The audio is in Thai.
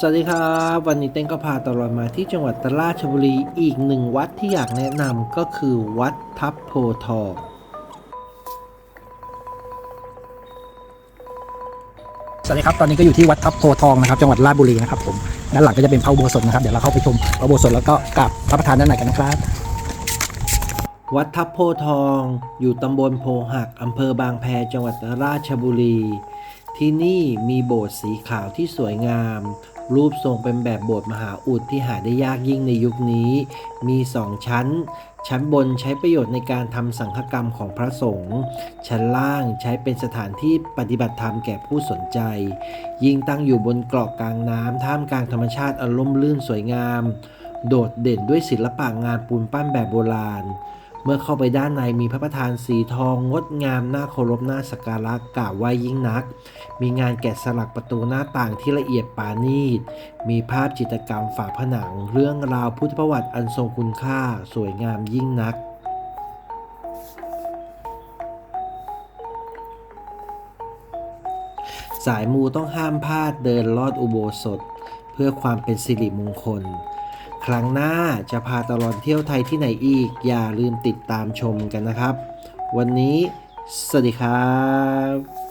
สวัสดีครับ วันนี้เต้นก็พาตลอดมาที่จังหวัดราชบุรีอีกหนึ่งวัดที่อยากแนะนำก็คือวัดทับโพทองสวัสดีครับตอนนี้ก็อยู่ที่วัดทับโพทองนะครับจังหวัดราชบุรีนะครับผมด้านหลังก็จะเป็นพระอุโบสถนะครับเดี๋ยวเราเข้าไปชมพระอุโบสถแล้วก็กราบพระประธานด้านในกันนะครับ วัดทับโพทอง อยู่ตำบลโพหักอำเภอบางแพจังหวัดราชบุรี ที่นี่มีโบสถ์สีขาวที่สวยงาม รูปทรงเป็นแบบโบสถ์มหาอุดที่หาได้ยากยิ่งในยุคนี้ มีสองชั้น ชั้นบนใช้ประโยชน์ในการทำสังฆกรรมของพระสงฆ์ ชั้นล่างใช้เป็นสถานที่ปฏิบัติธรรมแก่ผู้สนใจ ยิ่งตั้งอยู่บนเกาะกลางน้ำท่ามกลางธรรมชาติอันล่มลื่นสวยงาม โดดเด่นด้วยศิลปะงานปูนปั้นแบบโบราณ เมื่อเข้าไปด้านในมีพระประธานสีทองงดงามน่าเคารพน่าสักการะกราบไว้ยิ่งนัก มีงานแกะสลักประตูหน้าต่างที่ละเอียดปราณีต มีภาพจิตรกรรมฝาผนัง เรื่องราวพุทธประวัติอันทรงคุณค่าสวยงามยิ่งนักสายมูต้องห้ามพลาดเดินลอดอุโบสถ เพื่อความเป็นสิริมงคล ครั้งหน้าจะพาตลอดเที่ยวไทยที่ไหนอีก อย่าลืมติดตามชมกันนะครับ วันนี้ สวัสดีครับ